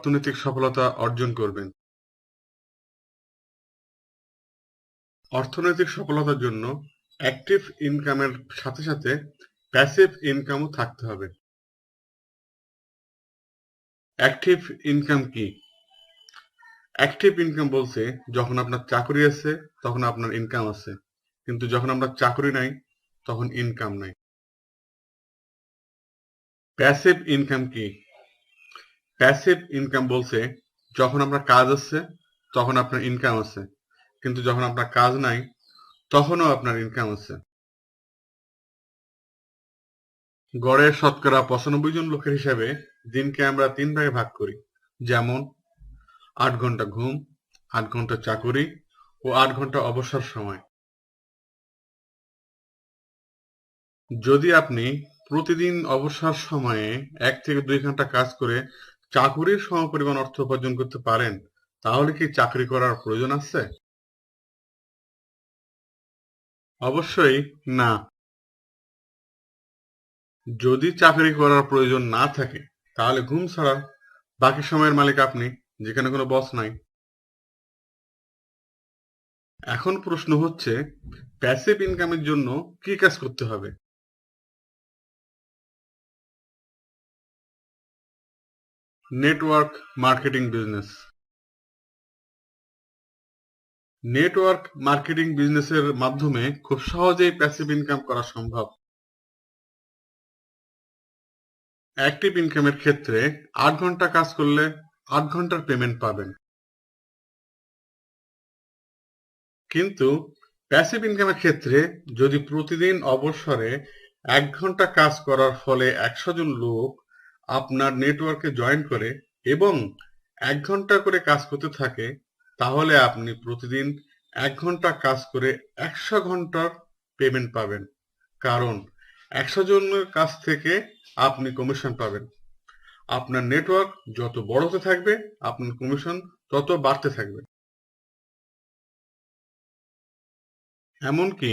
অর্থনৈতিক সফলতা অর্জন করবেন। অর্থনৈতিক সফলতার জন্য অ্যাক্টিভ ইনকামের সাথে সাথে প্যাসিভ ইনকামও থাকতে হবে। অ্যাক্টিভ ইনকাম কি? অ্যাক্টিভ ইনকাম বলছে যখন আপনার চাকরি আছে, তখন আপনার ইনকাম আছে। কিন্তু যখন আপনার চাকরি নাই, তখন ইনকাম নাই। প্যাসিভ ইনকাম কি? প্যাসিভ ইনকাম বলছে, যখন আপনার কাজ আছে তখন আপনার ইনকাম আছে কিন্তু যখন আপনার কাজ নাই, তখনও আপনার ইনকাম আছে গড়ের শতকরা পঁচানব্বই জন লোকের হিসাবে দিনকে আমরা তিন ভাগে ভাগ করি। যেমন, আট ঘণ্টা ঘুম, আট ঘণ্টা চাকুরি ও আট ঘণ্টা অবসর সময়। যদি আপনি প্রতিদিন অবসর সময়ে এক থেকে দুই ঘণ্টা কাজ করে চাকুরির সমপরিমাণ অর্থ উপার্জন করতে পারেন, তাহলে কি চাকরি করার প্রয়োজন আছে? অবশ্যই না। যদি চাকরি করার প্রয়োজন না থাকে, তাহলে ঘুম ছাড়া বাকি সময়ের মালিক আপনি, যেখানে কোনো বস নাই। এখন প্রশ্ন হচ্ছে প্যাসিভ ইনকামের জন্য কি কাজ করতে হবে? Network marketing business network marketing বিজনেসের মাধ্যমে খুব সহজেই প্যাসিভ ইনকাম করা সম্ভব। অ্যাক্টিভ ইনকামের ক্ষেত্রে আট ঘণ্টা কাজ করলে আট ঘণ্টার পেমেন্ট পাবেন। কিন্তু প্যাসিভ ইনকামের ক্ষেত্রে যদি প্রতিদিন অবসরে এক ঘণ্টা কাজ করার ফলে একশো জন লোক আপনার নেটওয়ার্কে জয়েন করে এবং এক ঘণ্টা করে কাজ করতে থাকে, তাহলে আপনি প্রতিদিন এক ঘণ্টা কাজ করে একশো ঘণ্টার পেমেন্ট পাবেন। কারণ একশো জনের কাছ থেকে আপনি কমিশন পাবেন। আপনার নেটওয়ার্ক যত বড় হতে থাকবে, আপনার কমিশন তত বাড়তে থাকবে। এমনকি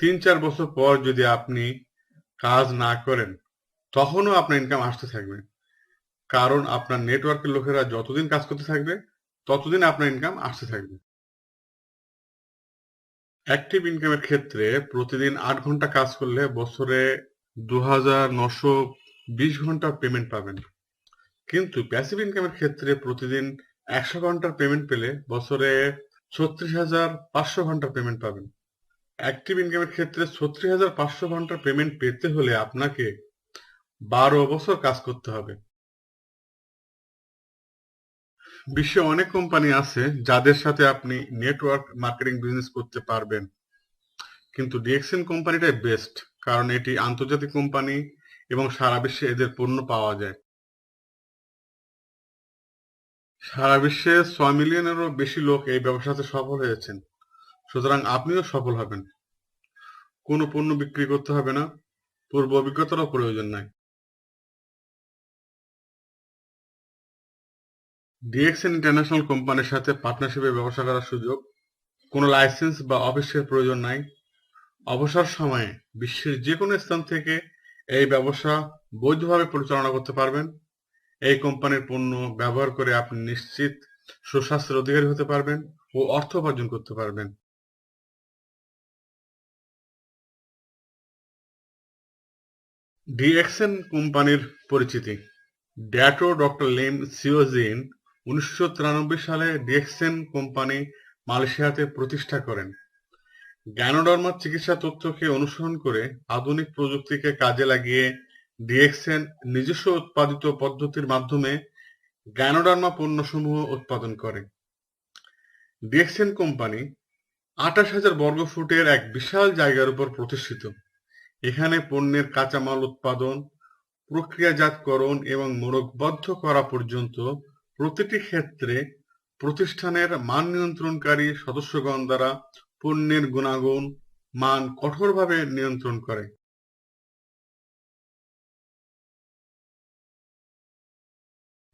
তিন চার বছর পর যদি আপনি কাজ না করেন তখনও আপনার ইনকাম আসতে থাকবে। কারণ আপনার নেটওয়ার্কের লোকেরা যতদিন কাজ করতে থাকবে, ততদিন আপনার ইনকাম আসতে থাকবে। অ্যাক্টিভ ইনকামের ক্ষেত্রে প্রতিদিন আট ঘণ্টা কাজ করলে বছরে দু হাজার নশো বিশ ঘণ্টা পেমেন্ট পাবেন। কিন্তু প্যাসিভ ইনকামের ক্ষেত্রে প্রতিদিন একশো ঘণ্টার পেমেন্ট পেলে বছরে ছত্রিশ হাজার পাঁচশো ঘণ্টার পেমেন্ট পাবেন। অ্যাক্টিভ ইনকামের ক্ষেত্রে ছত্রিশ হাজার পাঁচশো ঘণ্টার পেমেন্ট পেতে হলে আপনাকে বারো বছর কাজ করতে হবে। বিশ্বে অনেক কোম্পানি আছে যাদের সাথে আপনি নেটওয়ার্ক মার্কেটিং বিজনেস করতে পারবেন। কিন্তু ডিএক্সএন কোম্পানিটাই বেস্ট কারণ এটি আন্তর্জাতিক কোম্পানি এবং সারা বিশ্বে এদের পণ্য পাওয়া যায়। সারা বিশ্বে ছয় মিলিয়নেরও বেশি লোক এই ব্যবসাতে সফল হয়েছেন। সুতরাং আপনিও সফল হবেন। কোনো পণ্য বিক্রি করতে হবে না। পূর্ব অভিজ্ঞতারও প্রয়োজন নাই। ডিএক্সএন ইন্টারন্যাশনাল কোম্পানির সাথে পার্টনারশিপে ব্যবসা করার সুযোগ, কোনো লাইসেন্স বা অফিসের প্রয়োজন নাই। অবসর সময়ে বিশ্বের যে কোনো স্থান থেকে এই ব্যবসা বৈধভাবে পরিচালনা করতে পারবেন। এই কোম্পানির পণ্য ব্যবহার করে আপনি নিশ্চিত সুস্বাস্থ্যের অধিকারী হতে পারবেন ও অর্থ উপার্জন করতে পারবেন। ডিএক্সএন কোম্পানির পরিচিতি। ড্যাটো ডক্টর লেম সিওজিন উনিশশো তিরানব্বই সালে ডিএক্সএন কোম্পানি মালয়েশিয়াতে প্রতিষ্ঠা করেন। জ্ঞানোডর্মার চিকিৎসা তথ্যকে অনুসরণ করে আধুনিক প্রযুক্তিকে কাজে লাগিয়ে ডিএক্সএন নিজস্ব উৎপাদিত পদ্ধতির মাধ্যমে জ্ঞানোডার্মা পণ্যসমূহ উৎপাদন করে। ডিএক্সএন কোম্পানি আঠাশ হাজার বর্গফুটের এক বিশাল জায়গার উপর প্রতিষ্ঠিত। এখানে পণ্যের কাঁচামাল উৎপাদন, প্রক্রিয়াজাতকরণ এবং মোড়কবদ্ধ করা পর্যন্ত প্রতিটি ক্ষেত্রে প্রতিষ্ঠানের মান নিয়ন্ত্রণকারী সদস্যগণ দ্বারা পণ্যের গুণাগুণ, মান কঠোরভাবে নিয়ন্ত্রণ করে।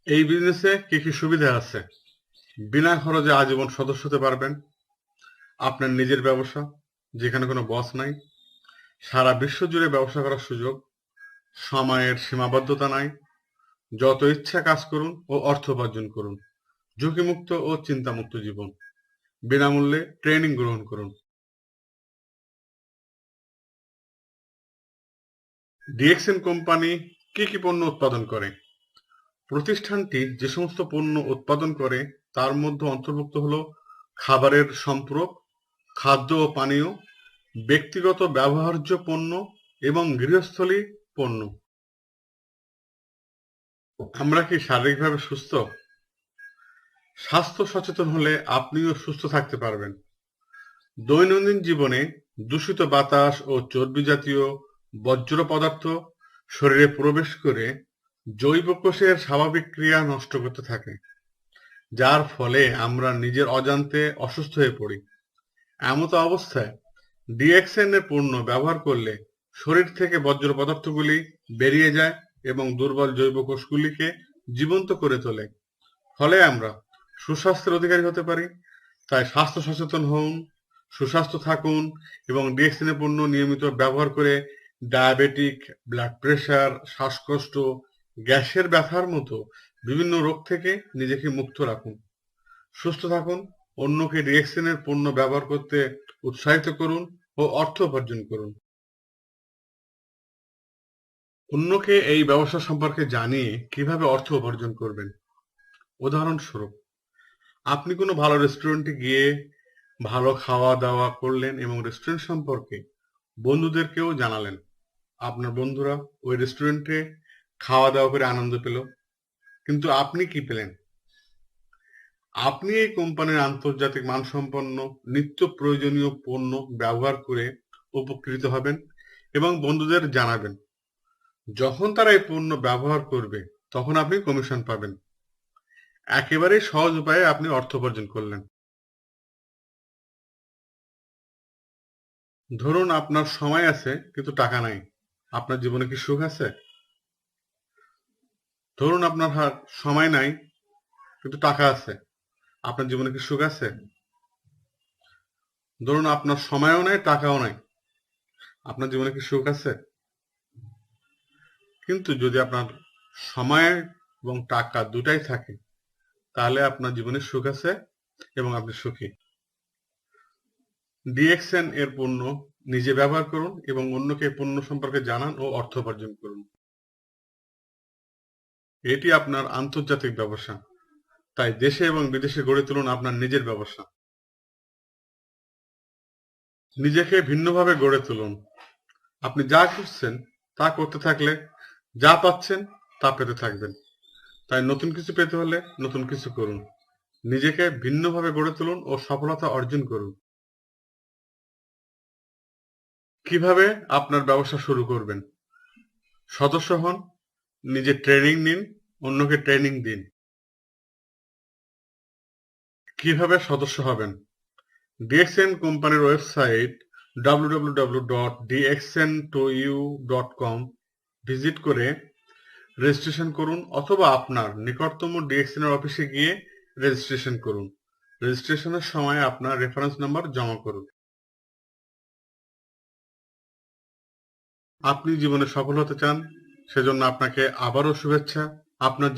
এই বিজনেসে কি কি সুবিধা আছে? বিনা খরচে আজীবন সদস্য হতে পারবেন। আপনার নিজের ব্যবসা, যেখানে কোনো বস নাই। সারা বিশ্ব জুড়ে ব্যবসা করার সুযোগ। সময়ের সীমাবদ্ধতা নাই। যত ইচ্ছা কাজ করুন ও অর্থ উপার্জন করুন। ঝুঁকিমুক্ত ও চিন্তামুক্ত জীবন। বিনামূল্যে ট্রেনিং গ্রহণ করুন। ডিএক্সএন কোম্পানি কি কি পণ্য উৎপাদন করে? প্রতিষ্ঠানটি যে সমস্ত পণ্য উৎপাদন করে, তার মধ্যে অন্তর্ভুক্ত হলো খাবারের সম্পূরক খাদ্য ও পানীয়, ব্যক্তিগত ব্যবহার্য পণ্য এবং গৃহস্থলী পণ্য। আমরা কি শারীরিকভাবে সুস্থ? স্বাস্থ্য সচেতন হলে আপনিও সুস্থ থাকতে পারবেন। দৈনন্দিন জীবনে দূষিত বাতাস ও চর্বি জাতীয় বজ্র পদার্থ শরীরে প্রবেশ করে জৈব কোষের স্বাভাবিক ক্রিয়া নষ্ট করতে থাকে, যার ফলে আমরা নিজের অজান্তে অসুস্থ হয়ে পড়ি। এমতো অবস্থায় ডিএক্সএন এর পণ্য ব্যবহার করলে শরীর থেকে বজ্র পদার্থগুলি বেরিয়ে যায় এবং দুর্বল জৈব কোষগুলিকে জীবন্ত করে তোলে। ফলে আমরা সুস্বাস্থ্যের অধিকারী হতে পারি। তাই স্বাস্থ্য সচেতন হন সুস্বাস্থ্য থাকুন এবং ডিএক্সএন এর পণ্য নিয়মিত ব্যবহার করে ডায়াবেটিক, ব্লাড প্রেশার শ্বাসকষ্ট, গ্যাসের ব্যথার মতো বিভিন্ন রোগ থেকে নিজেকে মুক্ত রাখুন। সুস্থ থাকুন, অন্যকে ডিএক্সএন এর পণ্য ব্যবহার করতে উৎসাহিত করুন ও অর্থ উপার্জন করুন। অন্যকে এই ব্যবসা সম্পর্কে জানিয়ে কীভাবে অর্থ উপার্জন করবেন? উদাহরণস্বরূপ, আপনি কোনো ভালো রেস্টুরেন্টে গিয়ে ভালো খাওয়া দাওয়া করলেন এবং রেস্টুরেন্ট সম্পর্কে বন্ধুদেরকেও জানালেন। আপনার বন্ধুরা ওই রেস্টুরেন্টে খাওয়া দাওয়া করে আনন্দ পেল। কিন্তু আপনি কি পেলেন? আপনি এই কোম্পানির আন্তর্জাতিক মানসম্পন্ন, নিত্য প্রয়োজনীয় পণ্য ব্যবহার করে উপকৃত হবেন এবং বন্ধুদের জানাবেন। যখন তারা এই পণ্য ব্যবহার করবে, তখন আপনি কমিশন পাবেন। একেবারে সহজ উপায়ে আপনি অর্থ উপার্জন করলেন। ধরুন আপনার সময় আছে, কিন্তু টাকা নাই। আপনার জীবনে কি সুখ আছে? ধরুন আপনার সময় নাই, কিন্তু টাকা আছে। আপনার জীবনে কি সুখ আছে? ধরুন আপনার সময়ও নাই, টাকাও নাই। আপনার জীবনে কি সুখ আছে? কিন্তু যদি আপনার সময় এবং টাকা দুটাই থাকে, তাহলে আপনার জীবনে সুখ আছে এবং আপনি সুখী। ডিএক্সএন এর পণ্য নিজে ব্যবহার করুন এবং অন্যকে পণ্য সম্পর্কে জানান ও অর্থ উপার্জন করুন। এটি আপনার আন্তর্জাতিক ব্যবসা, তাই দেশে এবং বিদেশে গড়ে তুলুন আপনার নিজের ব্যবসা। নিজেকে ভিন্নভাবে গড়ে তুলুন। আপনি যা করছেন তা করতে থাকলে যা পাচ্ছেন তা পেতে থাকবেন। তাই নতুন কিছু পেতে হলে নতুন কিছু করুন। নিজেকে ভিন্নভাবে গড়ে তুলুন ও সফলতা অর্জন করুন। কীভাবে আপনার ব্যবসা শুরু করবেন? সদস্য হন, নিজে ট্রেনিং নিন, অন্যকে ট্রেনিং দিন। কীভাবে সদস্য হবেন? ডিএক্সএন কোম্পানির ওয়েবসাইট www.dxn2u.com ভিজিট করে রেজিস্ট্রেশন করুন অথবা আপনার নিকটতম ডিএক্সএন এর অফিসে গিয়ে রেজিস্ট্রেশন করুন। রেজিস্ট্রেশনের সময় আপনার রেফারেন্স নাম্বার জমা করুন। আপনি জীবনে সফল হতে চান, সেজন্য আপনাকে আবারও শুভেচ্ছা। আপনার